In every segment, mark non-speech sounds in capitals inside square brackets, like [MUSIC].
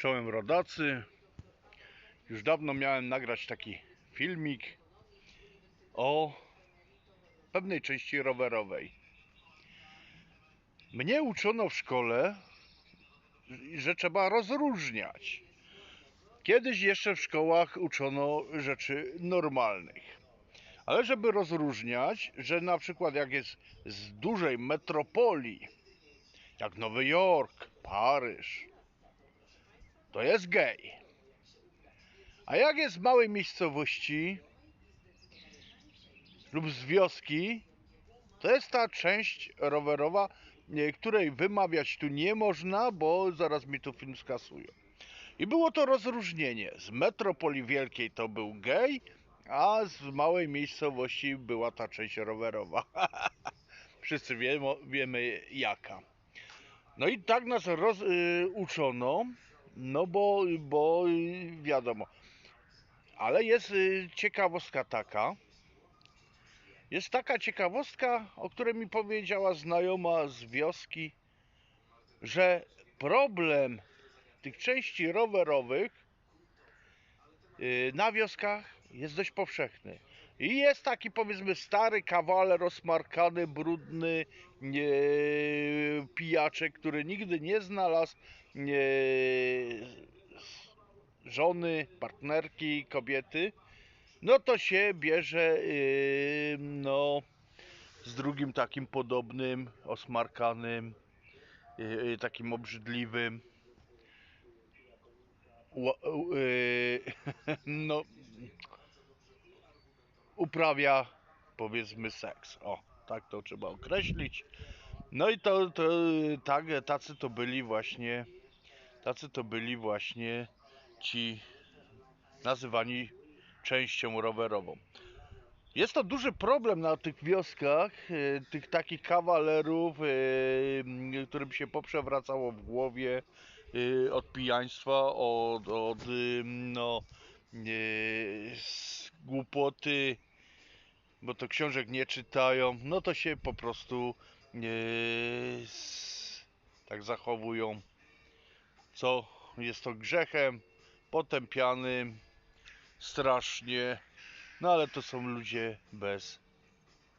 Czołem rodacy. Już dawno miałem nagrać taki filmik o pewnej części rowerowej. Mnie uczono w szkole, że trzeba rozróżniać. Kiedyś jeszcze w szkołach uczono rzeczy normalnych. Ale żeby rozróżniać, że na przykład jak jest z dużej metropolii, jak Nowy Jork, Paryż, to jest gej. A jak jest z małej miejscowości lub z wioski, to jest ta część rowerowa, której wymawiać tu nie można, bo zaraz mi tu film skasują. I było to rozróżnienie. Z metropolii wielkiej to był gej, a z małej miejscowości była ta część rowerowa. [LAUGHS] Wszyscy wiemy, wiemy jaka. No i tak nas roz, y, uczono, no bo, bo y, wiadomo. Ale jest y, ciekawostka taka. Jest taka ciekawostka, o której mi powiedziała znajoma z wioski, że problem tych części rowerowych y, na wioskach jest dość powszechny. I jest taki powiedzmy stary kawaler rozmarkany, brudny nie, pijaczek, który nigdy nie znalazł nie, żony, partnerki, kobiety. No to się bierze yy, no, z drugim takim podobnym, osmarkanym, yy, takim obrzydliwym. Yy, [LAUGHS] no, uprawia powiedzmy seks. O, tak to trzeba określić. No i to, to tak, tacy to byli właśnie, tacy to byli właśnie ci nazywani częścią rowerową. Jest to duży problem na tych wioskach, e, tych takich kawalerów, e, którym się poprzewracało w głowie e, od pijaństwa, od, od no, głupoty, bo to książek nie czytają, no to się po prostu e, tak zachowują, co jest to grzechem potępianym strasznie, no ale to są ludzie bez,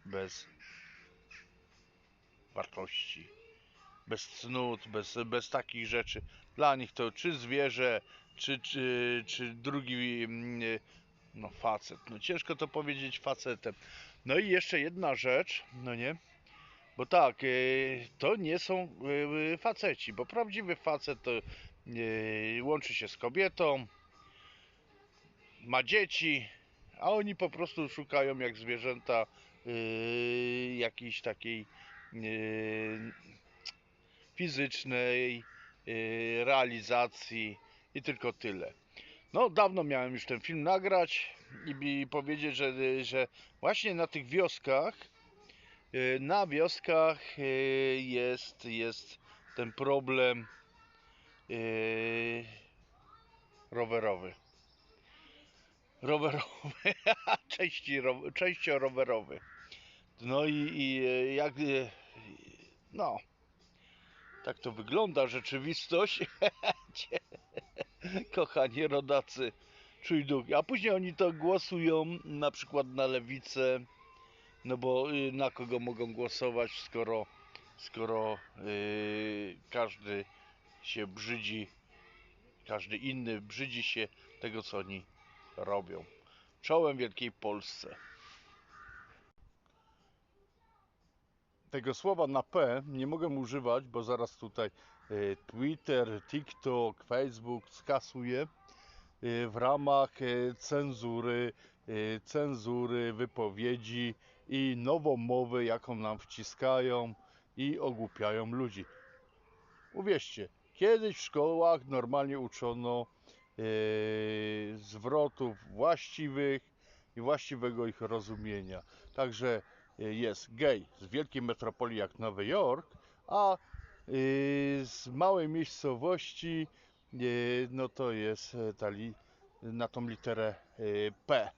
bez wartości, bez cnót, bez, bez takich rzeczy. Dla nich to czy zwierzę, czy, czy, czy drugi mm, no facet. No ciężko to powiedzieć facetem. No i jeszcze jedna rzecz, no nie? Bo tak, yy, to nie są yy, faceci, bo prawdziwy facet łączy się z kobietą, ma dzieci, a oni po prostu szukają jak zwierzęta jakiejś takiej fizycznej realizacji i tylko tyle. No, dawno miałem już ten film nagrać i, i powiedzieć, że, że właśnie na tych wioskach, yy, na wioskach yy, jest, jest ten problem yy, rowerowy rowerowy, [LAUGHS] części, ro- częściorowerowy. No i, i jak no tak to wygląda rzeczywistość. [LAUGHS] [LAUGHS] Kochani rodacy, czuj duch. A później oni to głosują na przykład na lewicę. No bo y, na kogo mogą głosować, skoro skoro y, każdy się brzydzi, każdy inny brzydzi się tego co oni robią. Czołem Wielkiej Polsce. Tego słowa na P nie mogę używać, bo zaraz tutaj Twitter, TikTok, Facebook skasuje y, w ramach y, cenzury, cenzury wypowiedzi i nowomowy, jaką nam wciskają i ogłupiają ludzi. Uwierzcie, kiedyś w szkołach normalnie uczono zwrotów właściwych i właściwego ich rozumienia. Także jest gej z wielkiej metropolii jak Nowy Jork, a z małej miejscowości yy, no to jest e, na tą literę yy, P.